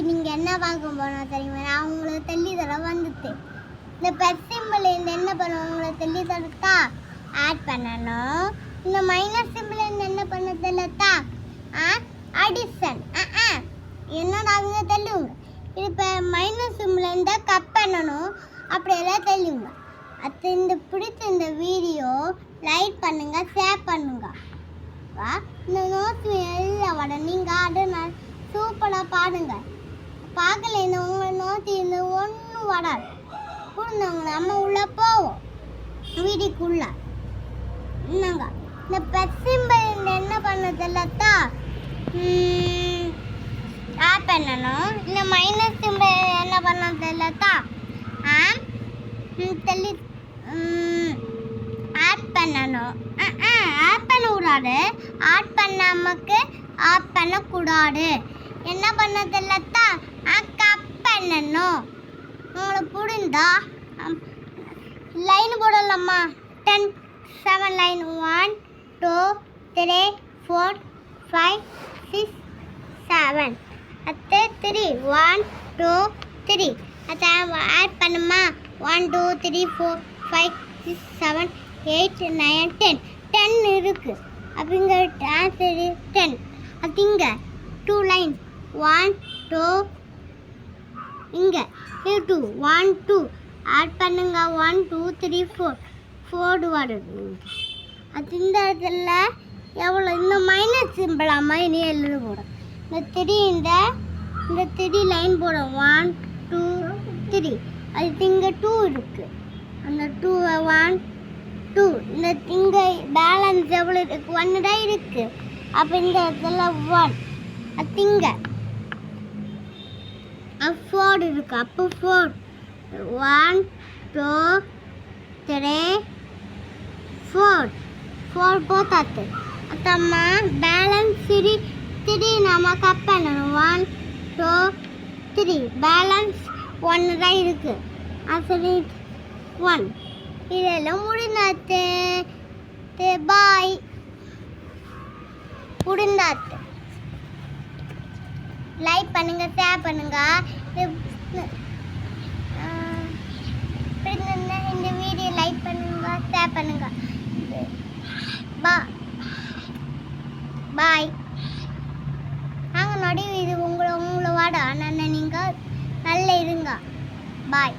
இன்னைக்கு நீங்கள் என்ன வாங்க போனோம் தெரியுமா? நான் உங்களுக்கு தள்ளி தர வந்துட்டேன். இந்த பெட் இந்த என்ன பண்ணுவோம் உங்களை தள்ளி தரத்தா? ஆட் பண்ணணும். இந்த மைனஸ் சிம்பிள் இந்த என்ன பண்ண தெரியலத்தா ஆ? அடிஷன் ஆ என்னடா அவங்க தள்ளுங்க இது இப்போ மைனஸ் சிம்பிள் இருந்தால் கட் பண்ணணும். அப்படியெல்லாம் தெல்லுங்க அது இந்த பிடிச்ச இந்த வீடியோ லைக் பண்ணுங்க ஷேர் பண்ணுங்க. வா. இந்த நோட்ஸ் எல்லாம் வட நீங்கள் ஆடு நான் சூப்பராக பாடுங்கள் பார்க்கல இந்த உங்கள் நோட்ஸ் இந்த ஒன்றும் வராது. கொடுந்தவங்க நம்ம உள்ளே போவோம். வீட்டுக்குள்ள. என்னங்க இந்த பெட்சிம்பல் இந்த என்ன பண்ணதில்லத்தா ஆப் பண்ணணும். இந்த மைனஸ் சிம்பிள் என்ன பண்ணதில்லத்தா ஆ தெளி ஆட் பண்ணணும். ஆட் பண்ண கூடாது ஆட் பண்ணாமக்கு ஆட் பண்ணக்கூடாது. என்ன பண்ணதில்லத்தா கப் பண்ணணும் உங்களுக்கு புரிந்தா? லைன் போடலாமா? Ten seven line one two three four five six seven அத்து த்ரீ ஒன் டூ த்ரீ அதை ஆட் பண்ணுமா? One two three four five six seven eight nine ten ten இருக்குது அப்படிங்கிற ஆன்சர் டென் அப்படிங்க. டூ லைன் ஒன் டூ இங்கே இது two one two add பண்ணுங்க. One two three four four வருது அது இந்த இடத்துல எவ்வளோ இந்த மைனஸ் சிம்பிளாக அம்மா இனி எழுத போடும் இந்த த்ரீ இந்த இந்த த்ரீ லைன் போடும் ஒன் டூ த்ரீ அது இங்கே டூ இருக்குது அந்த டூ ஒன் டூ இந்த இங்கே பேலன்ஸ் எவ்வளோ இருக்கு? ஒன்று தான் இருக்குது அப்போ இந்த இடத்துல ஒன் அது இங்கே. ஃபோர்டு இருக்கு அப்போ four one two three four four போத்தாத்து அத்தம்மா பேலன்ஸ் த்ரீ த்ரீ நம்ம கப் பண்ணணும் ஒன் டூ த்ரீ பேலன்ஸ் ஒன்று தான் இருக்கு அது ஒன் இதெல்லாம் முடிந்தாத்து பாய் முடிந்தாத்து லைக் பண்ணுங்க ஷேர் பண்ணுங்க. இந்த வீடியோ லைக் பண்ணுங்க ஷேர் பண்ணுங்க. பா பாய் நாங்கள் நடி இது உங்களை உங்களை நான் நீங்கள் நல்ல இருங்க. பாய்